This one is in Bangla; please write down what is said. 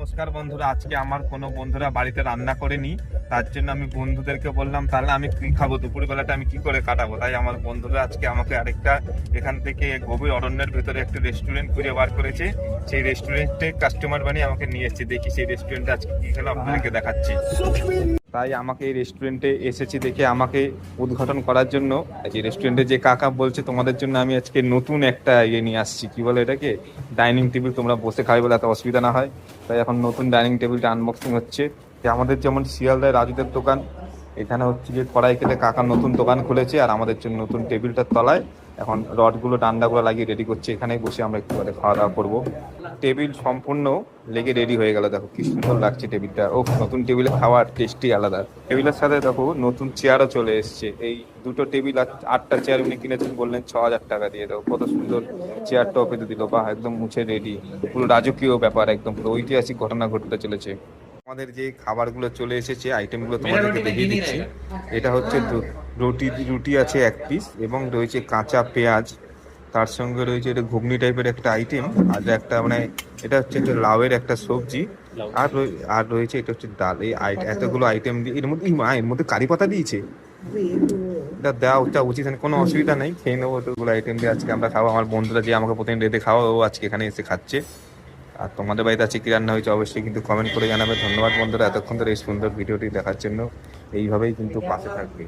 নমস্কার বন্ধুরা, আজকে আমার কোনো বন্ধুরা বাড়িতে রান্না করেনি, তার জন্য আমি বন্ধুদেরকে বললাম, তাহলে আমি কি খাব? দুপুরবেলাটা আমি কি করে কাটাবো? তাই আমার বন্ধুরা আজকে আমাকে আরেকটা এখান থেকে গভীর অরণ্যের ভেতরে একটা রেস্টুরেন্ট খুঁজে বার করেছে। সেই রেস্টুরেন্টে কাস্টমার বানিয়ে আমাকে নিয়ে এসেছে। দেখি সেই রেস্টুরেন্টে আজকে কি খেলো আপনাদেরকে দেখাচ্ছি। তাই আমাকে এই রেস্টুরেন্টে এসেছি দেখে আমাকে উদ্ঘাটন করার জন্য। এই রেস্টুরেন্টে যে কাকা বলছে তোমাদের জন্য আমি আজকে নতুন একটা ইয়ে নিয়ে আসছি। কি বলে এটাকে? ডাইনিং টেবিল তোমরা বসে খাবে বলে এত অসুবিধা না হয়। তাই এখন নতুন ডাইনিং টেবিলটা আনবক্সিং হচ্ছে। যে আমাদের যেমন শিয়ালদায় রাজুদের দোকান, এখানে হচ্ছে যে কড়াই কেটে কাকা নতুন দোকান খুলেছে আর আমাদের জন্য নতুন টেবিলটার তলায় এখন রডগুলো, ডান্ডাগুলো লাগিয়ে রেডি করছে। এখানেই বসে আমরা একটু খাওয়া দাওয়া করব। টেবিল সম্পূর্ণ লেগে রেডি হয়ে গেল, দেখো কি সুন্দর লাগছে টেবিলটা। ও নতুন টেবিলে খাওয়ার টেস্টই আলাদা। টেবিলের সাথে দেখো, নতুন চেয়ারও চলে এসছে। এই দুটো টেবিল আর আটটা চেয়ার উনি কিনেছেন বললেন ছ হাজার টাকা দিয়ে। দাও কত সুন্দর চেয়ারটাও পেতে দিল। বা একদম মুছে রেডি পুরো রাজকীয় ব্যাপার একদম, পুরো ঐতিহাসিক ঘটনা ঘটতে চলেছে। আমাদের যে খাবারগুলো চলে এসেছে আইটেমগুলো তোমাদেরকে দেখিয়ে দিচ্ছি। এটা হচ্ছে রুটি রুটি আছে এক পিস এবং রয়েছে কাঁচা পেঁয়াজ। তার সঙ্গে রয়েছে এটা ঘুগনি টাইপের একটা আইটেম আর একটা মানে এটা হচ্ছে একটা লাউয়ের একটা সবজি। আর আর রয়েছে এটা হচ্ছে ডাল। এই এতগুলো আইটেম দিয়ে এর মধ্যে মা, এর মধ্যে কারি পাতা দিয়েছে? এটা দেওয়া উচিত মানে কোনো অসুবিধা নেই। খেয়ে নেব এতগুলো আইটেম দিয়ে আজকে আমরা খাব। আমার বন্ধুরা যে আমাকে প্রতিদিন রেঁধে খাওয়া ও আজকে এখানে এসে খাচ্ছে। আর তোমাদের বাড়িতে আছে কি রান্না হয়েছে অবশ্যই কিন্তু কমেন্ট করে জানাবে। ধন্যবাদ বন্ধুরা এতক্ষণ ধরে এই সুন্দর ভিডিওটি দেখার জন্য। এইভাবেই কিন্তু পাশে থাকবে।